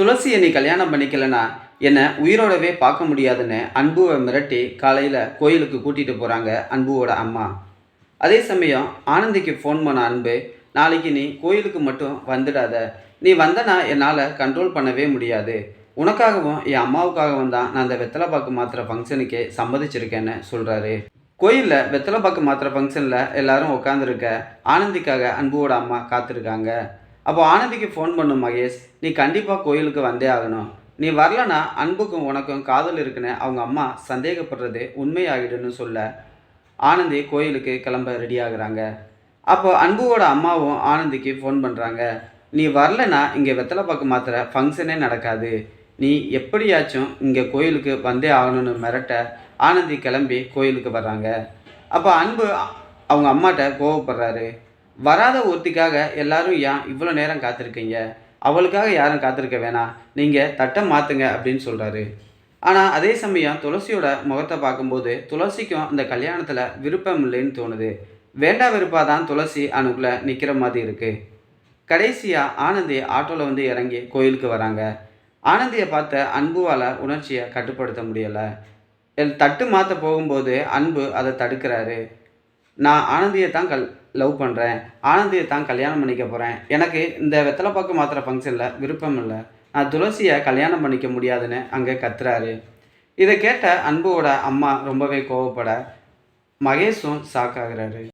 துளசியை நீ கல்யாணம் பண்ணிக்கலனா என்னை உயிரோடவே பார்க்க முடியாதுன்னு அன்புவை மிரட்டி காலையில் கோயிலுக்கு கூட்டிகிட்டு போகிறாங்க அன்புவோட அம்மா. அதே சமயம் ஆனந்திக்கு ஃபோன் பண்ண அன்பு நாளைக்கு நீ கோயிலுக்கு மட்டும் வந்துடாத. நீ வந்தனா என்னால் கண்ட்ரோல் பண்ணவே முடியாது. உனக்காகவும் என் அம்மாவுக்காகவும் தான் நான் அந்த வெத்தலைப்பாக்கு மாத்திர ஃபங்க்ஷனுக்கே சம்மதிச்சிருக்கேன்னு சொல்கிறாரு கோயிலில் வெத்தலைப்பாக்கு மாத்திர ஃபங்க்ஷனில் எல்லாரும் உட்காந்துருக்க ஆனந்திக்காக அன்புவோட அம்மா காத்திருக்காங்க. அப்போ ஆனந்திக்கு ஃபோன் பண்ணும் மகேஷ் நீ கண்டிப்பாக கோயிலுக்கு வந்தே ஆகணும். நீ வரலனா அன்புக்கும் உனக்கும் காதல் இருக்குன்னு அவங்க அம்மா சந்தேகப்படுறது உண்மையாகிடுன்னு சொல்ல ஆனந்தி கோயிலுக்கு கிளம்ப ரெடி ஆகுறாங்க. அப்போ அன்புவோட அம்மாவும் ஆனந்திக்கு ஃபோன் பண்ணுறாங்க நீ வரலனா இங்கே வெத்தலைப்பாக்கு மாத்திர ஃபங்க்ஷனே நடக்காது. நீ எப்படியாச்சும் இங்கே கோயிலுக்கு வந்தே ஆகணும்னு மிரட்ட ஆனந்தி கிளம்பி கோயிலுக்கு வர்றாங்க. அப்போ அன்பு அவங்க அம்மாட்ட கோவப்படுறாரு. வராத ஒருத்திக்காக எல்லாரும் ஏன் இவ்வளோ நேரம் காத்திருக்கீங்க? அவளுக்காக யாரும் காத்திருக்க வேணாம். நீங்கள் தட்டை மாற்றுங்க அப்படின்னு சொல்கிறாரு ஆனால் அதே சமயம் துளசியோட முகத்தை பார்க்கும்போது துளசிக்கும் அந்த கல்யாணத்தில் விருப்பம் இல்லைன்னு தோணுது. வேண்டா விருப்பாக தான் துளசி அணுக்குள்ளே நிற்கிற மாதிரி இருக்குது கடைசியாக ஆனந்தி ஆட்டோவில் வந்து இறங்கி கோயிலுக்கு வராங்க. ஆனந்தியை பார்த்த அன்புவால் உணர்ச்சியை கட்டுப்படுத்த முடியலை. தட்டு மாற்ற போகும்போது அன்பு அதை தடுக்கிறாரு. நான் ஆனந்தியை தான் கல் லவ் பண்ணுறேன் ஆனந்தியை தான் கல்யாணம் பண்ணிக்க போகிறேன் எனக்கு இந்த வெத்தலைப்பாக்கு மாத்திர ஃபங்க்ஷனில் விருப்பம் இல்லை. நான் துளசியை கல்யாணம் பண்ணிக்க முடியாதுன்னு அங்கே கத்துறாரு. இதை கேட்ட அன்புவோட அம்மா ரொம்பவே கோவப்பட மகேஷும் ஷாக் ஆகுறாரு.